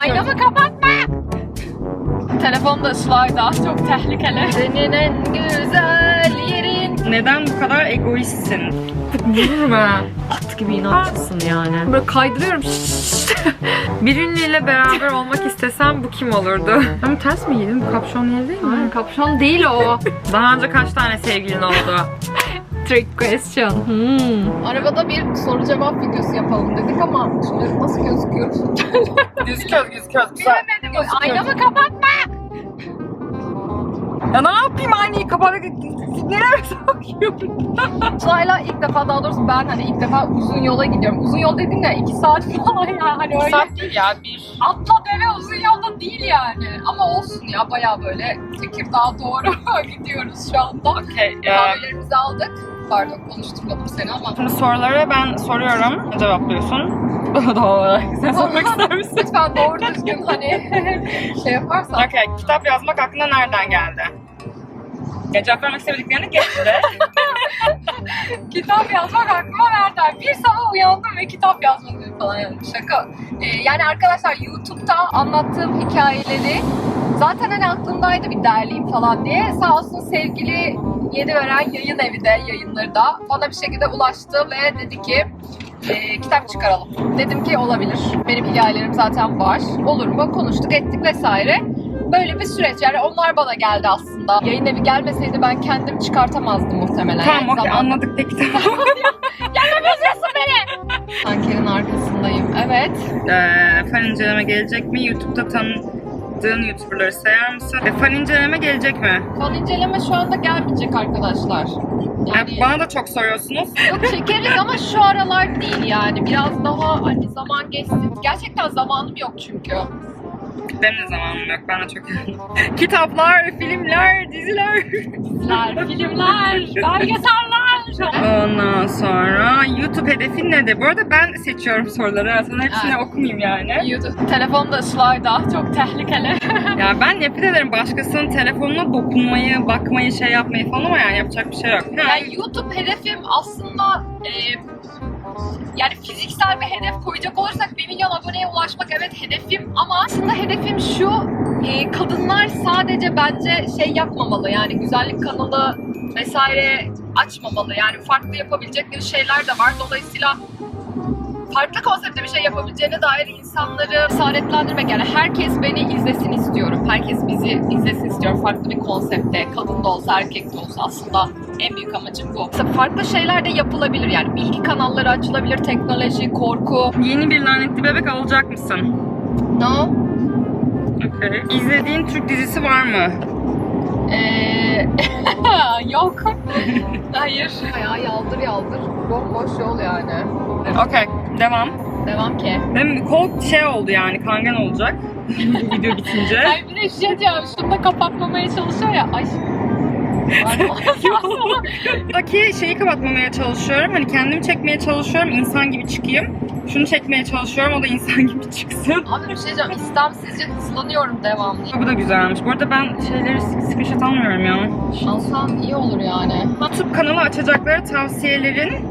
Aynamı kapatma. Telefon da ıslayda. Çok tehlikeli. Senin en güzel yerin. Neden bu kadar egoistsin? Vururum ha. At gibi inatçısın yani. Böyle kaydırıyorum. Biriniyle beraber olmak istesem bu kim olurdu? Ben ters mi giydim? Bu kapşon yeri değil mi? Hayır kapşon değil o. Daha önce kaç tane sevgilin oldu? Trick question. Hmm. Arabada bir soru cevap videosu yapalım dedik ama şimdi nasıl gözüküyoruz? gözüküyoruz gözüküyoruz. Bilemedim. Aynamı kapatma. Ya ne yapayım aynayı kapatıp nereye sokuyorum? Sırayla ilk defa daha doğrusu ben hani ilk defa uzun yola gidiyorum. Uzun yol dedim de iki saat falan yani hani öyle. Saat değil ya bir. Atla deve uzun yolda değil yani. Ama olsun ya baya böyle Tekirdağ'a doğru gidiyoruz şu anda. Okey. Kahvelerimizi aldık. Pardon konuşturmadım seni ama. Şimdi soruları ben soruyorum. Cevaplıyorsun. Doğal olarak. Sen sormak ister misin? Lütfen doğru düzgün hani şey yaparsan. Okey. Kitap yazmak aklına nereden geldi? Ya cevap vermek istemediklerini geçti. kitap yazmak aklıma nereden? Bir sabah uyandım ve kitap yazmalıyım falan yani şaka. Ee, yani arkadaşlar YouTube'da anlattığım hikayeleri zaten hani aklımdaydı bir derleyeyim falan diye. Sağ olsun sevgili Yedi Veren Yayın Evi de yayınları da bana bir şekilde ulaştı ve dedi ki e, kitap çıkaralım. Dedim ki olabilir. Benim hikayelerim zaten var. Olur mu? Konuştuk ettik vesaire. Böyle bir süreç yani onlar bana geldi aslında. Yayın evi gelmeseydi ben kendim çıkartamazdım muhtemelen. tamam Yani okey zaman- anladık peki tamam. Tankerin arkasındayım. Evet. Ee, fan inceleme gelecek mi? YouTube'da tanıdığın YouTuber'ları sayar mısın? E, fan inceleme gelecek mi? Fan inceleme şu anda gelmeyecek arkadaşlar. Yani E, bana da çok soruyorsunuz. yok çekeriz ama şu aralar değil yani. Biraz daha hani zaman geçsin. Gerçekten zamanım yok çünkü. Benim de zamanım yok. Ben de çok Kitaplar, filmler, diziler. Diziler, filmler, belgeseller. Ondan sonra YouTube hedefin nedir? Bu arada ben seçiyorum soruları. Sana hepsini Evet. okumayayım yani. YouTube. Telefon da ıslayda. Çok tehlikeli. Ya ben nefret ederim başkasının telefonuna dokunmayı, bakmayı, şey yapmayı falan ama yani yapacak bir şey yok. Ha, Yani YouTube hedefim aslında e, yani fiziksel bir hedef koyacak olursak 1 milyon aboneye ulaşmak evet hedefim ama aslında hedefim şu e, kadınlar sadece bence şey yapmamalı yani güzellik kanalı vesaire açmamalı yani farklı yapabilecekleri şeyler de var dolayısıyla farklı konseptte bir şey yapabileceğine dair insanları cesaretlendirmek yani herkes beni izlesin istiyorum. Herkes bizi izlesin istiyorum farklı bir konsepte. Kadın da olsa erkek de olsa aslında en büyük amacım bu. Mesela farklı şeyler de yapılabilir yani bilgi kanalları açılabilir, teknoloji, korku. Yeni bir lanetli bebek alacak mısın? No. Okay. İzlediğin Türk dizisi var mı? Ee, yok. Hayır. Ya yaldır yaldır. Bomboş yol yani. Okey, devam. Devam ki. Benim kol şey oldu yani, kangen olacak. Video bitince. Ay bir de şey diyeceğim. Şunu da kapatmamaya çalışıyor ya. Ay. Buradaki şeyi kapatmamaya çalışıyorum. Hani kendimi çekmeye çalışıyorum, insan gibi çıkayım. Şunu çekmeye çalışıyorum, o da insan gibi çıksın. Abi bir şey diyeceğim. İstemsizce hızlanıyorum devamlı. Bu da güzelmiş. Bu arada ben şeyleri screenshot almıyorum ya. Alsan iyi olur yani. YouTube kanalı açacakları tavsiyelerin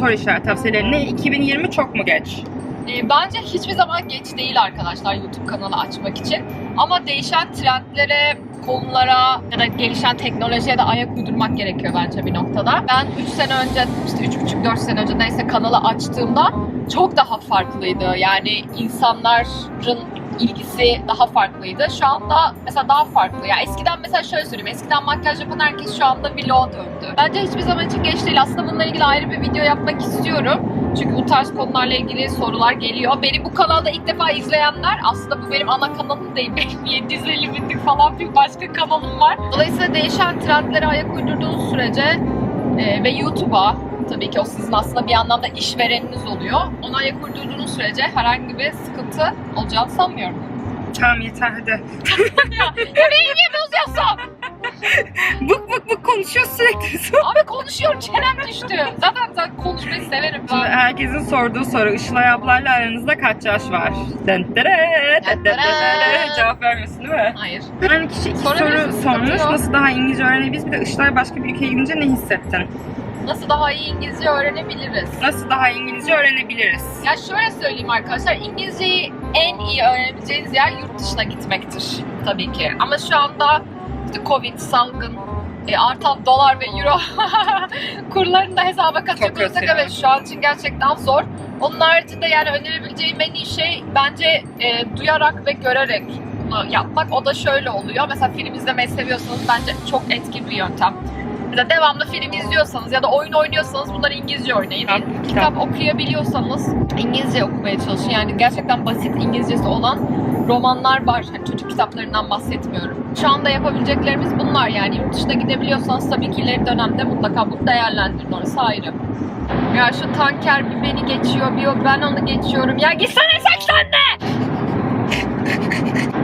soru işareti tavsiyelerin ne? 2020 çok mu geç? Ee, bence hiçbir zaman geç değil arkadaşlar YouTube kanalı açmak için. Ama değişen trendlere, konulara ya da gelişen teknolojiye de ayak uydurmak gerekiyor bence bir noktada. Ben 3 sene önce, işte 3,5-4 sene önce neyse kanalı açtığımda çok daha farklıydı. Yani insanların ilgisi daha farklıydı. Şu anda mesela daha farklı. Ya eskiden mesela şöyle söyleyeyim. Eskiden makyaj yapan herkes şu anda vlog'a döndü. Bence hiçbir zaman için geç değil. Aslında bununla ilgili ayrı bir video yapmak istiyorum. Çünkü bu tarz konularla ilgili sorular geliyor. Beni bu kanalda ilk defa izleyenler aslında bu benim ana kanalım değil. Benim 750 binlik falan bir başka kanalım var. Dolayısıyla değişen trendlere ayak uydurduğunuz sürece e, ve YouTube'a tabii ki o sizin aslında bir anlamda işvereniniz oluyor. Ona ayak uydurduğunuz sürece herhangi bir sıkıntı olacağını sanmıyorum. Tamam yeter hadi. Beni niye bozuyorsun? Bık bık bık konuşuyor sürekli. Abi konuşuyorum çenem düştü. Zaten, zaten konuşmayı severim Şimdi ben. herkesin sorduğu soru Işılay ablayla aranızda kaç yaş var? Den tere, den den den den. Cevap vermiyorsun değil mi? Hayır. Yani kişi iki soru Sorabilirsin, sormuş. Nasıl daha İngilizce öğrenebiliriz? Bir de Işılay başka bir ülkeye gidince ne hissettin? Nasıl daha iyi İngilizce öğrenebiliriz? Nasıl daha iyi İngilizce öğrenebiliriz? Ya şöyle söyleyeyim arkadaşlar, İngilizceyi en iyi öğrenebileceğiniz yer yurt dışına gitmektir tabii ki. Ama şu anda işte Covid, salgın, e, artan dolar ve euro kurlarını da hesaba katacak olursak evet şu an için gerçekten zor. Onun haricinde yani önerebileceğim en iyi şey bence e, duyarak ve görerek bunu yapmak. O da şöyle oluyor. Mesela film izlemeyi seviyorsanız bence çok etkili bir yöntem. Mesela devamlı film izliyorsanız ya da oyun oynuyorsanız bunları İngilizce oynayın. Kitap, Kitap okuyabiliyorsanız İngilizce okumaya çalışın. Yani gerçekten basit İngilizcesi olan romanlar var. Hani çocuk kitaplarından bahsetmiyorum. Şu anda yapabileceklerimiz bunlar yani. Yurt dışına gidebiliyorsanız tabii ki ileri dönemde mutlaka bunu değerlendirin orası ayrı. Ya şu tanker bir beni geçiyor, bir o- ben onu geçiyorum. Ya gitsene sen sen de!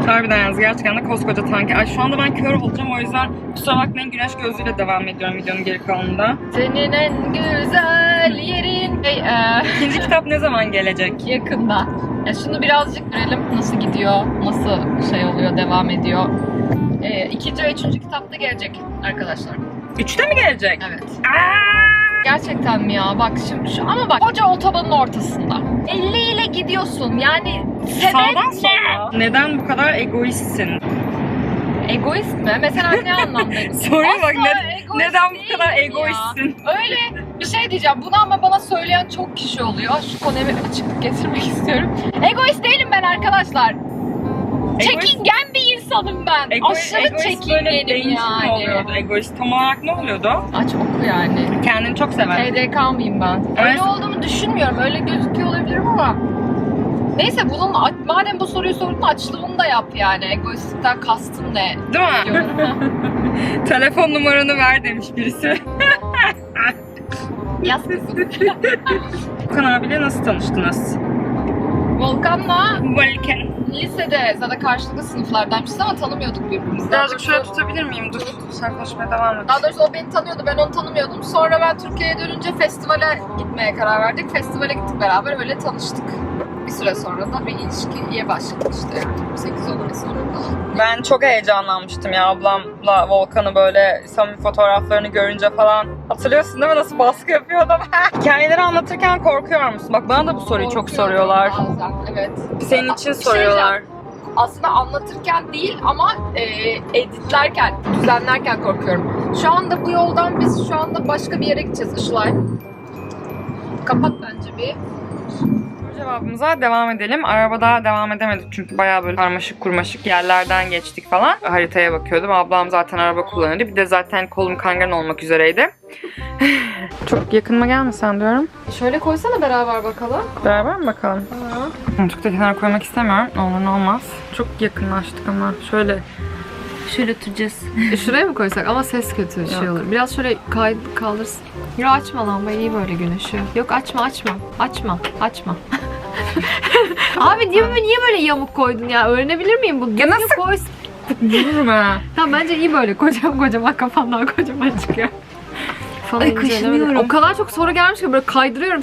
Harbiden yalnız gerçekten de koskoca tank. Ay şu anda ben kör olacağım o yüzden kusura bakmayın güneş gözlüğüyle devam ediyorum videonun geri kalanında. Senin en güzel yerin. Hey, e, İkinci kitap ne zaman gelecek? yakında. Ya şunu birazcık görelim nasıl gidiyor, nasıl şey oluyor, devam ediyor. E, ikinci ve üçüncü kitapta gelecek arkadaşlar. Üçte mi gelecek? Evet. Aa! Gerçekten mi ya? Bak şimdi şu ama bak koca otobanın ortasında. 50 ile gidiyorsun. Yani sebep ne? sola. Neden bu kadar egoistsin? Egoist mi? Mesela ne anlamda? Soruya bak ne- egoist neden bu kadar değilim ya. egoistsin? Öyle bir şey diyeceğim. Bunu ama bana söyleyen çok kişi oluyor. Şu konuya bir açıklık getirmek istiyorum. Egoist değilim ben arkadaşlar. Çekingen bir insanım ben. Ego- Aşırı egoist böyle çekingenim değişik mi yani. oluyordu? Egoist tam olarak ne oluyordu? Aç oku yani. Kendini çok seven. TDK mıyım ben? Evet. Öyle olduğumu düşünmüyorum. Öyle gözüküyor olabilirim ama. Neyse bunun madem bu soruyu sordun açlığını da yap yani. Egoistlikten kastın ne? Değil mi? Diyorum. Telefon numaranı ver demiş birisi. Yaz kızım. Okan abiyle nasıl tanıştınız? Volkan'la Volkan. lisede zaten karşılıklı sınıflardaymışız ama tanımıyorduk birbirimizi. Birazcık şöyle tutabilir miyim? Dur. Sen konuşmaya devam et. Daha doğrusu o beni tanıyordu, ben onu tanımıyordum. Sonra ben Türkiye'ye dönünce festivale gitmeye karar verdik. Festivale gittik beraber, öyle tanıştık. Bir süre sonra da bir ilişkiye başladık işte yani. 8 10 ay sonra falan. Ben çok heyecanlanmıştım ya ablamla Volkan'ı böyle samimi fotoğraflarını görünce falan. Hatırlıyorsun değil mi nasıl baskı yapıyor adam? Hikayeleri anlatırken korkuyor musun? Bak bana da bu soruyu çok soruyorlar. Bazen, evet. Senin için şey soruyorlar. Aslında anlatırken değil ama e, editlerken, düzenlerken korkuyorum. Şu anda bu yoldan biz şu anda başka bir yere gideceğiz Işılay. Kapat bence bir. Cevabımıza devam edelim. Arabada devam edemedik çünkü bayağı böyle karmaşık kurmaşık yerlerden geçtik falan. Haritaya bakıyordum. Ablam zaten araba kullanıyordu. Bir de zaten kolum kangren olmak üzereydi. Çok yakınıma gelmesen diyorum. Şöyle koysana beraber bakalım. Beraber mi bakalım? Çok da kenara koymak istemiyorum. Olur ne olmaz. Çok yakınlaştık ama şöyle şöyle tutacağız. E, Şuraya mı koysak? Ama ses kötü şey Yok. olur. Biraz şöyle kay kaldırsın. Ya açma lambayı iyi böyle gün ışığı. Yok açma açma. Açma. Açma. Abi niye, niye böyle yamuk koydun ya? Öğrenebilir miyim bunu? Ya nasıl- Koy. Vururum ha. Tamam bence iyi böyle kocaman kocaman kafandan kocaman çıkıyor. Falan Ay, incelemedim. O kadar çok soru gelmiş ki böyle kaydırıyorum.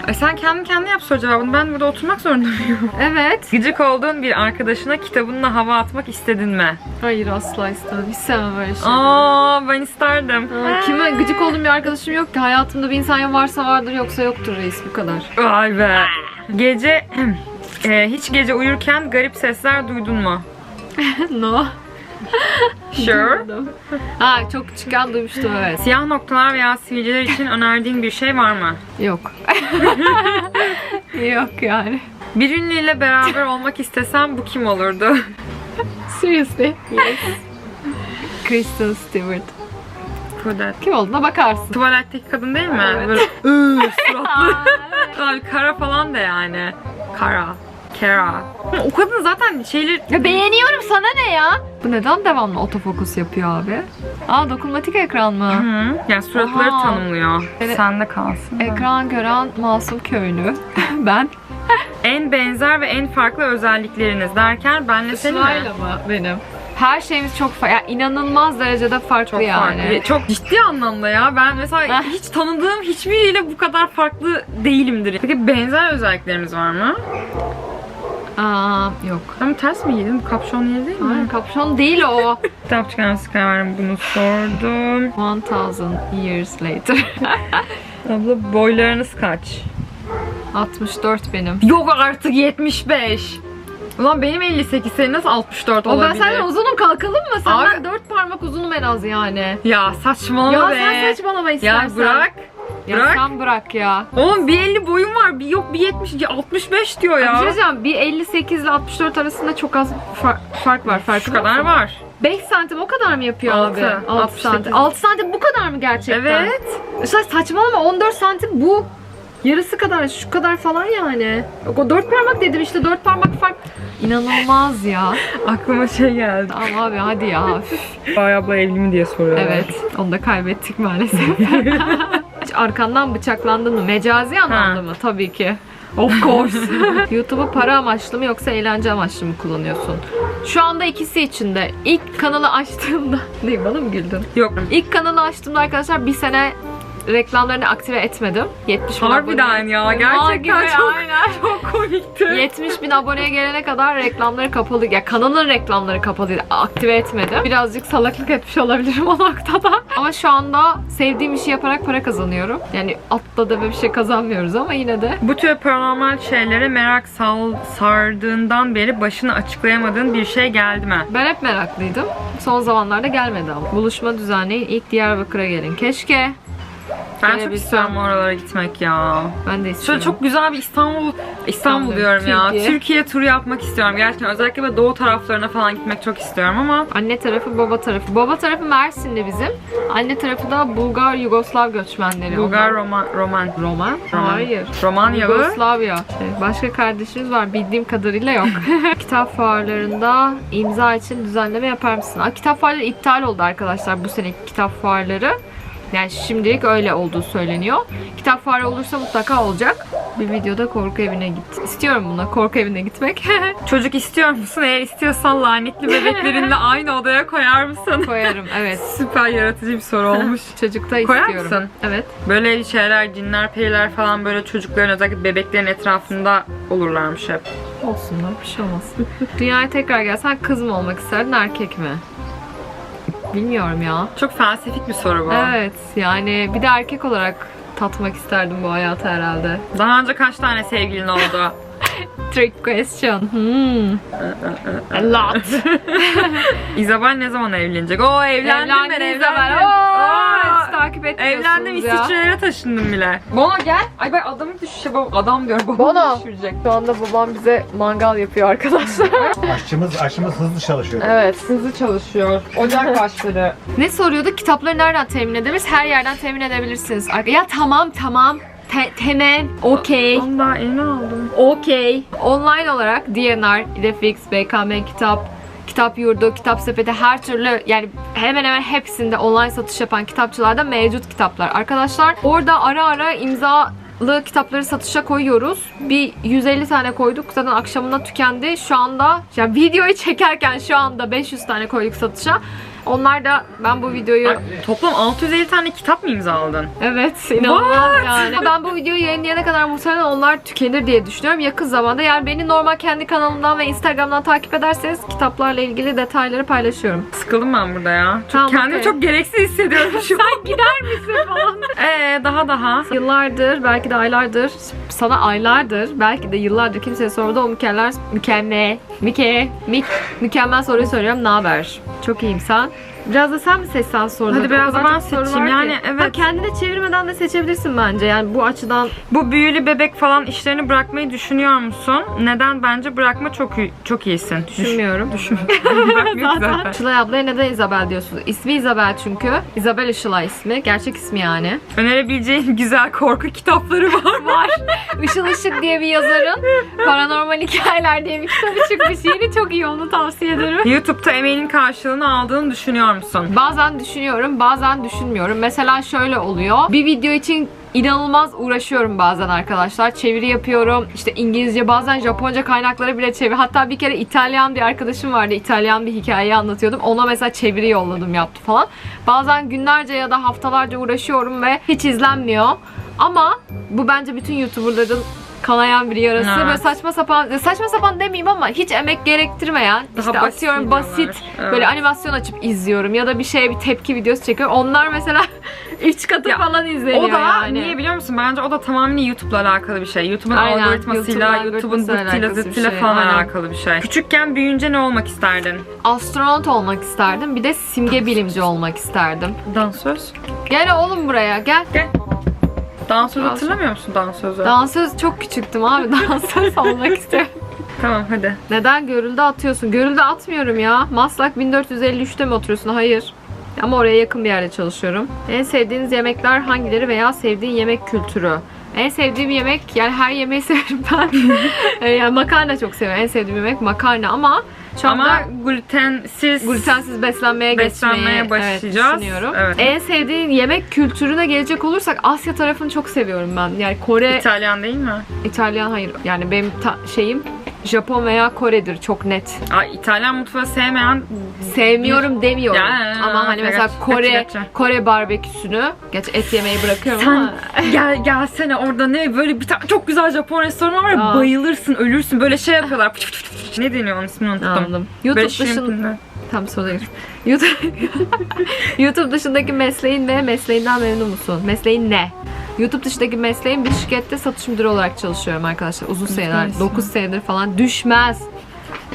Şşş. E sen kendi kendine yap soru cevabını. Ben burada oturmak zorunda mıyım? evet. Gıcık olduğun bir arkadaşına kitabınla hava atmak istedin mi? Hayır asla istemem. Hiç sevmem öyle şeyleri. Aa ben isterdim. Aa, Kime gıcık olduğum bir arkadaşım yok ki. Hayatımda bir insan ya varsa vardır yoksa yoktur reis bu kadar. Vay be. Gece e, hiç gece uyurken garip sesler duydun mu? no. Sure. ha çok küçükken duymuştum evet. Siyah noktalar veya sivilceler için önerdiğin bir şey var mı? Yok. Yok yani. Bir ünlüyle beraber olmak istesem bu kim olurdu? Seriously? Yes. Kristen Stewart. Kodet. Kim olduğuna bakarsın. Tuvaletteki kadın değil mi? Evet. Böyle ıı, suratlı. Abi kara falan da yani. Kara. Kara. O kadın zaten şeyleri... Ya beğeniyorum sana ne ya? Bu neden devamlı otofokus yapıyor abi? Aa dokunmatik ekran mı? Hı, yani suratları Oha. tanımlıyor. Evet. Sende kalsın. da. Ekran gören masum köylü. ben. En benzer ve en farklı özellikleriniz derken benle seni mi? Mı benim? Her şeyimiz çok farklı. Ya inanılmaz derecede farklı Çok yani. farklı. Çok ciddi anlamda ya. Ben mesela hiç tanıdığım hiçbiriyle bu kadar farklı değilimdir. Peki benzer özelliklerimiz var mı? Aa, yok. Ama ters mi giydin? Bu kapşon yeri değil mi? Hayır, kapşon değil o. Kitap çıkarması kararım bunu sordum. 1000 years later. Abla boylarınız kaç? 64 benim. Yok artık 75. Ulan benim 58 senin nasıl 64 O ben olabilir? senden uzunum kalkalım mı? Senden Abi- 4 parmak uzunum en az yani. Ya saçmalama Ya be. sen saçmalama istersen. Ya bırak. Ya bırak. sen bırak ya. Oğlum bir 50 boyum var. Bir yok bir 70, 65 diyor Bir şey ya. diyeceğim. Bir 58 ile 64 arasında çok az fa- fark var. Şu Farkında kadar var. 5 santim o kadar mı yapıyor Altı. abi? 6 68. santim. 6 santim bu kadar mı gerçekten? Evet. Sen saçmalama 14 santim bu. Yarısı kadar, şu kadar falan yani. Yok, O 4 parmak dedim işte 4 parmak fark. İnanılmaz ya. Aklıma şey geldi. Tamam abi hadi ya. Üf. Bay abla evli mi diye soruyorlar. Evet, onu da kaybettik maalesef. Hiç arkandan bıçaklandın mı? Mecazi anlamda mı? Tabii ki. Of course. YouTube'u para amaçlı mı yoksa eğlence amaçlı mı kullanıyorsun? Şu anda ikisi içinde. İlk kanalı açtığımda... Ne bana mı güldün? Yok. İlk kanalı açtığımda arkadaşlar bir sene reklamlarını aktive etmedim. 70 bin Harbiden abone- ya, gerçekten gibi, çok- aynen. Çok komikti. 70 bin aboneye gelene kadar reklamları kapalı. Ya kanalın reklamları kapalıydı. Aktive etmedim. Birazcık salaklık etmiş olabilirim o noktada. Ama şu anda sevdiğim işi yaparak para kazanıyorum. Yani atla da bir şey kazanmıyoruz ama yine de. Bu tür paranormal şeylere merak sal sardığından beri başını açıklayamadığın bir şey geldi mi? Ben hep meraklıydım. Son zamanlarda gelmedi ama. Buluşma düzenleyin. İlk Diyarbakır'a gelin. Keşke. Ben çok Gelebilsem. istiyorum oralara gitmek ya. Ben de Şöyle istiyorum. çok güzel bir İstanbul İstanbul İstanbul, diyorum ya. Türkiye. Türkiye turu yapmak istiyorum gerçekten. Özellikle böyle doğu taraflarına falan gitmek çok istiyorum ama Anne tarafı, baba tarafı. Baba tarafı Mersinli bizim. Anne tarafı da Bulgar, Yugoslav göçmenleri. Bulgar Onlar- Roman Roman Roman? Roman. Hayır. Romanyalı Yugoslavya. Başka kardeşiniz var bildiğim kadarıyla yok. kitap fuarlarında imza için düzenleme yapar mısın? Aa, kitap fuarları iptal oldu arkadaşlar bu seneki kitap fuarları. Yani şimdilik öyle olduğu söyleniyor. Kitap fuarı olursa mutlaka olacak. Bir videoda korku evine git. İstiyorum buna korku evine gitmek. Çocuk istiyor musun? Eğer istiyorsan lanetli bebeklerinle aynı odaya koyar mısın? Koyarım evet. Süper yaratıcı bir soru olmuş. Çocukta Koyar istiyorum. mısın? Evet. Böyle şeyler, cinler, periler falan böyle çocukların özellikle bebeklerin etrafında olurlarmış hep. Olsunlar bir şey olmaz. Dünyaya tekrar gelsen kız mı olmak isterdin erkek mi? Bilmiyorum ya. Çok felsefik bir soru bu. Evet yani bir de erkek olarak tatmak isterdim bu hayatı herhalde. Daha önce kaç tane sevgilin oldu? Trick question. Hmm. A lot. İzabel ne zaman evlenecek? Oo evlendim ben evlendim. İzabel. Oo, takip etmiyorsunuz Evlendim ya. İsviçre'ye taşındım bile. Bono gel. Ay ben adamı düşüşe adam diyorum. babamı Bono. düşürecek. Şu anda babam bize mangal yapıyor arkadaşlar. Aşçımız, aşçımız hızlı çalışıyor. evet. Hızlı çalışıyor. Ocak başladı. Ne soruyordu? Kitapları nereden temin edebiliriz? Her yerden temin edebilirsiniz. Ya tamam tamam. Te- temel. Okey. Onu daha aldım. Okey. Online olarak DNR, İdefix, BKM Kitap, Kitap Yurdu, Kitap Sepeti her türlü yani hemen hemen hepsinde online satış yapan kitapçılarda mevcut kitaplar. Arkadaşlar orada ara ara imzalı kitapları satışa koyuyoruz. Bir 150 tane koyduk. Zaten akşamına tükendi. Şu anda ya videoyu çekerken şu anda 500 tane koyduk satışa. Onlar da ben bu videoyu Toplam 650 tane kitap mı imzaladın? Evet, inanılmaz yani. Ben bu videoyu yayınlayana kadar muhtemelen onlar tükenir diye düşünüyorum. Yakın zamanda yani beni normal kendi kanalımdan ve Instagram'dan takip ederseniz kitaplarla ilgili detayları paylaşıyorum. Sıkıldım ben burada ya. Çok Tamam, kendimi okey. çok gereksiz hissediyorum şu an. Sen gider misin falan? Ee daha daha. Yıllardır, belki de aylardır, sana aylardır, belki de yıllardır kimseye sormadı o mükemmel, mükemmel, müke, mik, mükemmel soruyu soruyorum. Ne haber? Çok iyiyim sen. Biraz da sen mi seçsen soruları? Hadi biraz da ben seçeyim. Yani evet. Ha, kendine çevirmeden de seçebilirsin bence. Yani bu açıdan Bu büyülü bebek falan işlerini bırakmayı düşünüyor musun? Neden? Bence bırakma çok iyi- çok iyisin. düşünmüyorum. Düşün. Bırakmıyor ki zaten. Işılay ablaya neden Isabel diyorsunuz? İsmi Isabel çünkü. Isabel Işılay ismi. Gerçek ismi yani. Önerebileceğin güzel korku kitapları var? Var. Işıl Işık diye bir yazarın Paranormal Hikayeler diye bir kitabı çıkmış. Yeni çok iyi onu tavsiye ederim. YouTube'da emeğinin karşılığını aldığını düşünüyor musun? Bazen düşünüyorum, bazen düşünmüyorum. Mesela şöyle oluyor. Bir video için inanılmaz uğraşıyorum bazen arkadaşlar. Çeviri yapıyorum. İşte İngilizce, bazen Japonca kaynakları bile çevir. Hatta bir kere İtalyan bir arkadaşım vardı. İtalyan bir hikayeyi anlatıyordum. Ona mesela çeviri yolladım yaptı falan. Bazen günlerce ya da haftalarca uğraşıyorum ve hiç izlenmiyor. Ama bu bence bütün YouTuber'ların kanayan bir yarası. Evet. Böyle saçma sapan, saçma sapan demeyeyim ama hiç emek gerektirmeyen, Daha işte basit atıyorum videolar. basit Evet. böyle animasyon açıp izliyorum ya da bir şeye bir tepki videosu çekiyorum. Onlar mesela 3 katı Ya, falan izleniyor O da yani. niye biliyor musun? Bence o da tamamen YouTube'la alakalı bir şey. YouTube'un Aynen, algoritmasıyla, YouTube'un YouTube'un algoritmasıyla bir zıttıyla şey, falan aynen. alakalı bir şey. Küçükken büyüyünce ne olmak isterdin? Astronot olmak isterdim. Bir de simge bilimci olmak isterdim. Dansöz. Gel oğlum buraya gel. Dansöz Dansöz. hatırlamıyor musun dansözü? Dansöz çok küçüktüm abi. Dansöz olmak istiyorum. tamam hadi. Neden görülde atıyorsun? Görülde atmıyorum ya. Maslak 1453'te mi oturuyorsun? Hayır. Ama oraya yakın bir yerde çalışıyorum. En sevdiğiniz yemekler hangileri veya sevdiğin yemek kültürü? En sevdiğim yemek yani her yemeği severim ben. Ee, yani makarna çok seviyorum. En sevdiğim yemek makarna ama şu anda Ama glutensiz glutensiz beslenmeye, Beslenmeye geçmeyi başlayacağız. Evet, düşünüyorum. Evet. En sevdiğin yemek kültürüne gelecek olursak Asya tarafını çok seviyorum ben. Yani Kore, İtalyan değil mi? İtalyan hayır. Yani benim şeyim Japon veya Kore'dir çok net. Ay, İtalyan mutfağı sevmeyen Sevmiyorum demiyorum. Ya, ama hani mesela geç, Kore geç, geç. Kore barbeküsünü geç et yemeyi bırakıyorum sen ama gel gelsene orada ne böyle bir tane çok güzel Japon restoranı var ya Aa. bayılırsın ölürsün böyle şey yapıyorlar. Pıç pıç pıç pıç. ne deniyor onun ismini unuttum. anladım. YouTube Böyle dışında shrimp'in- tam soruya gir. YouTube YouTube dışındaki mesleğin ve mesleğinden memnun musun? Mesleğin ne? YouTube dışındaki mesleğim bir şirkette satış müdürü olarak çalışıyorum arkadaşlar. Uzun seneler, Düşmez. 9 senedir falan düşmez.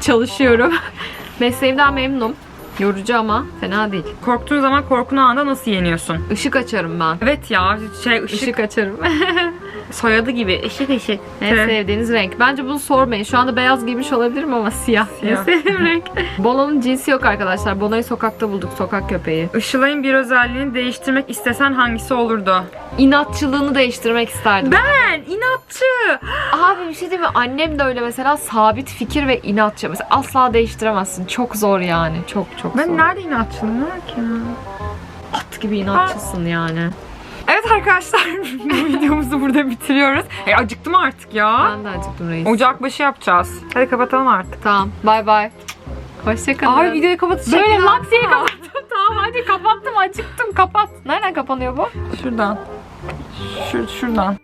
Çalışıyorum. Mesleğimden memnunum. Yorucu ama fena değil. Korktuğun zaman korkunu anda nasıl yeniyorsun? Işık açarım ben. Evet ya şey ışık, Işık açarım. soyadı gibi ışık ışık. En Evet. sevdiğiniz renk. Bence bunu sormayın. Şu anda beyaz giymiş olabilirim ama siyah. Siyah. En sevdiğim renk. Bono'nun cinsi yok arkadaşlar. Bono'yu sokakta bulduk. Sokak köpeği. Işılay'ın bir özelliğini değiştirmek istesen hangisi olurdu? İnatçılığını değiştirmek isterdim. Ben inatçı. Abi bir şey değil mi? Annem de öyle mesela sabit fikir ve inatçı. Mesela asla değiştiremezsin. Çok zor yani. Çok çok Ben zor. nerede inatçılığım var ki? At gibi inatçısın yani. Evet arkadaşlar videomuzu burada bitiriyoruz. E, acıktım artık ya. Ben de acıktım reis. Ocakbaşı yapacağız. Hadi kapatalım artık. Tamam. Bay bay. Hoşçakalın. Abi videoyu kapatacak. Böyle lak diye kapattım. tamam hadi kapattım. Acıktım. Kapat. Nereden kapanıyor bu? Şuradan. Şur şuradan.